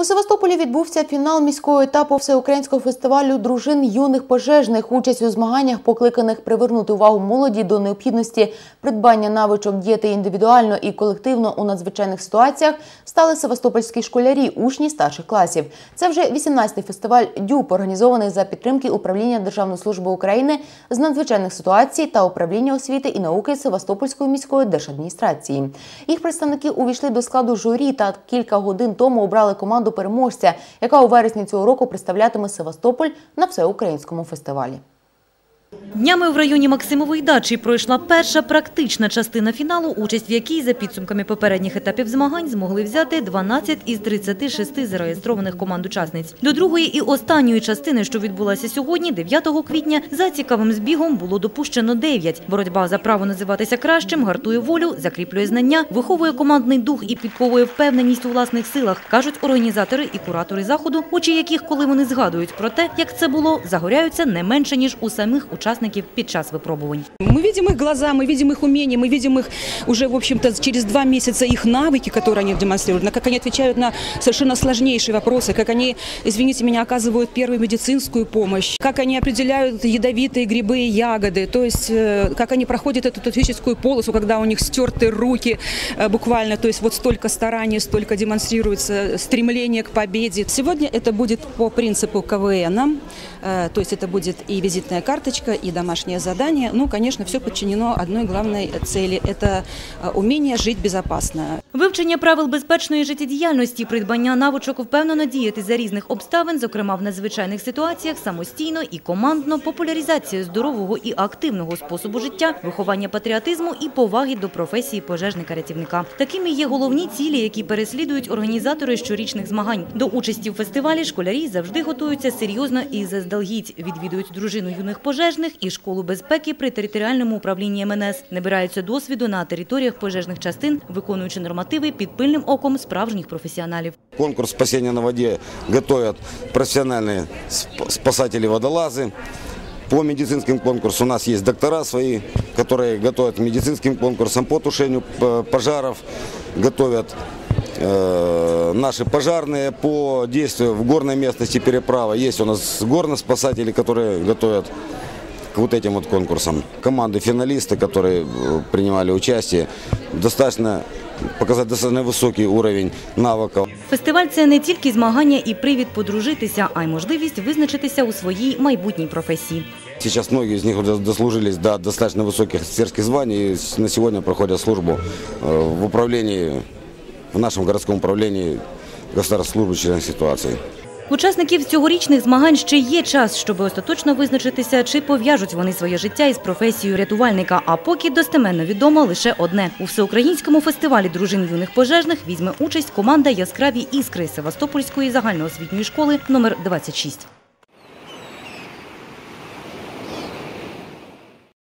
У Севастополі відбувся фінал міського етапу всеукраїнського фестивалю дружин юних пожежних. Участь у змаганнях, покликаних привернути увагу молоді до необхідності придбання навичок діяти індивідуально і колективно у надзвичайних ситуаціях, стали севастопольські школярі, учні старших класів. Це вже 18-й фестиваль ДЮП, організований за підтримки управління Державної служби України з надзвичайних ситуацій та управління освіти і науки Севастопольської міської держадміністрації. Їх представники увійшли до складу журі та кілька годин тому обрали команду переможця, яка у вересні цього року представлятиме Севастополь на всеукраїнському фестивалі. Днями в районі Максимової дачі пройшла перша практична частина фіналу, участь в якій за підсумками попередніх етапів змагань змогли взяти 12 із 36 зареєстрованих команд учасниць. До другої і останньої частини, що відбулася сьогодні, 9 квітня, за цікавим збігом було допущено 9. Боротьба за право називатися кращим гартує волю, закріплює знання, виховує командний дух і підковує впевненість у власних силах, кажуть організатори і куратори заходу, очі яких, коли вони згадують про те, як це було, загоряються не менше ніж у самих учасників під час випробувань. Мы видим их глаза, мы видим их умения, мы видим их уже, в общем-то, через два месяца их навыки, которые они демонстрируют, на как они отвечают на совершенно сложнейшие вопросы, как они, извините меня, оказывают первую медицинскую помощь, как они определяют ядовитые грибы и ягоды, то есть э, как они проходят эту туристическую полосу, когда у них стерты руки э, буквально, то есть вот столько стараний, столько демонстрируется стремление к победе. Сегодня это будет по принципу КВН, э, то есть это будет и визитная карточка, и домашнее задание. Ну, конечно, все подчинено одной главной цели – это э, умение жить безопасно. Вивчення правил безпечної життєдіяльності, придбання навичок впевнено діяти за різних обставин, зокрема в надзвичайних ситуаціях, самостійно і командно, популяризація здорового і активного способу життя, виховання патріотизму і поваги до професії пожежника-рятівника. Такими є головні цілі, які переслідують організатори щорічних змагань. До участі в фестивалі школярі завжди готуються серйозно і заздалегідь. Відвідують дружину юних пожежних і школу безпеки при територіальному управлінні МНС. Набираються досвіду на територіях пожежних частин, виконуючи нормативи під пильним оком справжніх професіоналів. Конкурс спасения на воде готовят профессиональные сп- спасатели-водолазы. По медицинским конкурсам у нас есть доктора свои, которые готовят к медицинским конкурсам по тушению п- пожаров, готовят э, наши пожарные по действию в горной местности переправа. Есть у нас горные спасатели, которые готовят к вот этим вот конкурсам. Команды финалисты, которые э, принимали участие, достаточно показать достаточно высокий уровень навыков. Фестиваль це не тільки змагання і привід подружитися, а й можливість визначитися у своїй майбутній професії. Сейчас многие из них уже дослужились до достаточно высоких офицерских званий и с- на сегодня проходят службу э, в управлении, в нашем городском управлении государственной службы чрезвычайных ситуаций. Учасників цьогорічних змагань ще є час, щоб остаточно визначитися, чи пов'яжуть вони своє життя із професією рятувальника. А поки достеменно відомо лише одне: у всеукраїнському фестивалі дружин юних пожежних візьме участь команда Яскраві іскри Севастопольської загальноосвітньої школи номер 26.